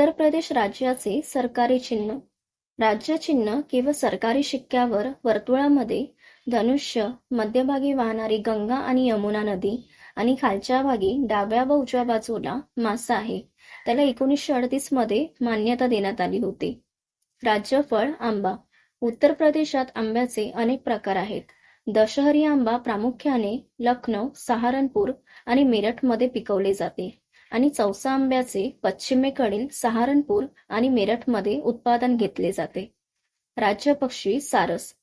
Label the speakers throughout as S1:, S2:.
S1: उत्तर प्रदेश राज्याचे सरकारी चिन्ह. राज्य चिन्ह किंवा सरकारी शिक्क्यावर वर्तुळामध्ये धनुष्य मध्यभागी वाहणारी गंगा आणि यमुना नदी आणि खालच्या भागी डाव्या व उजव्या बाजूला मासा आहे. त्याला एकोणीसशे अडतीसमध्ये मान्यता देण्यात आली होती. राज्यफळ आंबा. उत्तर प्रदेशात आंब्याचे अनेक प्रकार आहेत. दशहरी आंबा प्रामुख्याने लखनौ सहारनपूर आणि मेरठमध्ये पिकवले जाते. आणि चौसा आंब्याचे पश्चिमेकडील सहारनपूर आणि मेरठमध्ये उत्पादन घेतले जाते. राज्य पक्षी सारस.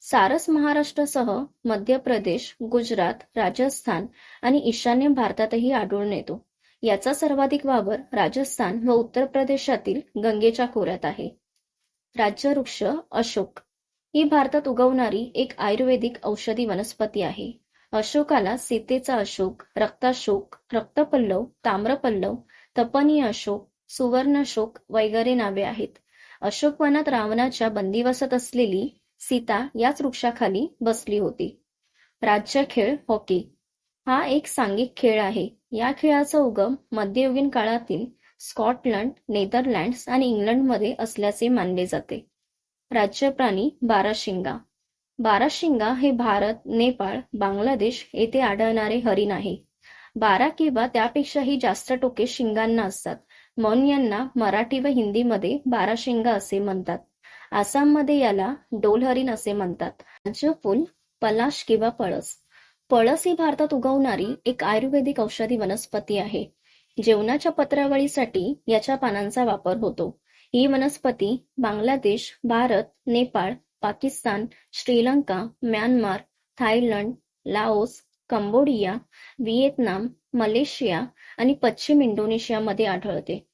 S1: सारस महाराष्ट्रासह मध्य प्रदेश गुजरात राजस्थान आणि ईशान्य भारतातही आढळून येतो. याचा सर्वाधिक वावर राजस्थान व उत्तर प्रदेशातील गंगेच्या खोऱ्यात आहे. राज्य वृक्ष अशोक. ही भारतात उगवणारी एक आयुर्वेदिक औषधी वनस्पती आहे. अशोकाला सीतेचा अशोक रक्ताशोक रक्तपल्लव ताम्रपल्लव तपनीय अशोक सुवर्णशोक वगैरे नावे आहेत. अशोक वनात रावणाच्या बंदिवासात असलेली सीता याच वृक्षाखाली बसली होती. राज्य खेळ हॉकी. हा एक सांघिक खेळ आहे. या खेळाचा उगम मध्ययुगीन काळातील स्कॉटलंड नेदरलँड्स आणि इंग्लंडमध्ये असल्याचे मानले जाते. राज्य प्राणी बाराशिंगा. बाराशिंगा हे भारत नेपाळ बांगलादेश येथे आढळणारे हरिण आहे. बारा किंवा त्यापेक्षाही जास्त टोके शिंगांना असतात. म्हणून यांना मराठी व हिंदीमध्ये बाराशिंगा असे म्हणतात. आसाममध्ये याला डोलहरीण असे म्हणतात. राज्य फुल पलाश किंवा पळस. पळस ही भारतात उगवणारी एक आयुर्वेदिक औषधी वनस्पती आहे. जेवणाच्या पत्रावळीसाठी याच्या पानांचा वापर होतो. ही वनस्पती Bangladesh Bharat Nepal Pakistan Sri Lanka Myanmar Thailand Laos Cambodia Vietnam Malaysia आणि पश्चिम इंडोनेशियामध्ये आढळते.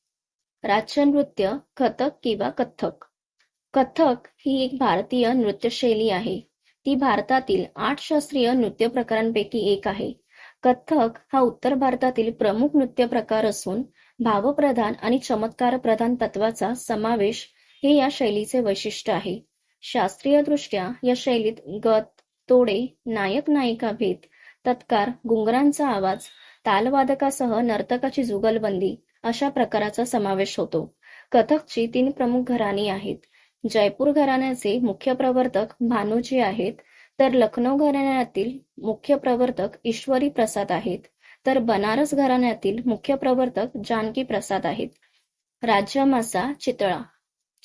S1: राज्य नृत्य कथक किंवा कथ्थक. कथक ही एक भारतीय नृत्यशैली आहे. ती भारतातील आठ शास्त्रीय नृत्य प्रकारांपैकी एक आहे. कथ्थक हा उत्तर भारतातील प्रमुख नृत्य प्रकार असून भावप्रधान आणि चमत्कार प्रधान तत्वाचा समावेश हे या शैलीचे वैशिष्ट्य आहे. शास्त्रीयदृष्ट्या या शैलीत गत तोडे नायक नायिका भेद तत्कार गुंगरांचा आवाज तालवादकासह नर्तकाची जुगलबंदी अशा प्रकाराचा समावेश होतो. कथकची तीन प्रमुख घराणी आहेत. जयपूर घराण्याचे मुख्य प्रवर्तक भानोजी आहेत. तर लखनौ घराण्यातील मुख्य प्रवर्तक ईश्वरी प्रसाद आहेत. तर बनारस घराण्यातील मुख्य प्रवर्तक जानकी प्रसाद आहेत. राज्य मासा चितळा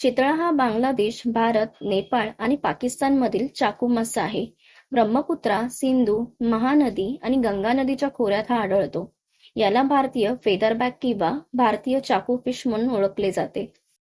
S1: चितळा हा बांगलादेश भारत नेपाळ आणि पाकिस्तानमधील चाकू मासा आहे. ब्रह्मपुत्रा सिंधू महानदी आणि गंगा नदीच्या खोऱ्यात हा आढळतो. याला भारतीय फेदरबॅक किंवा भारतीय चाकू फिश म्हणून ओळखले जाते.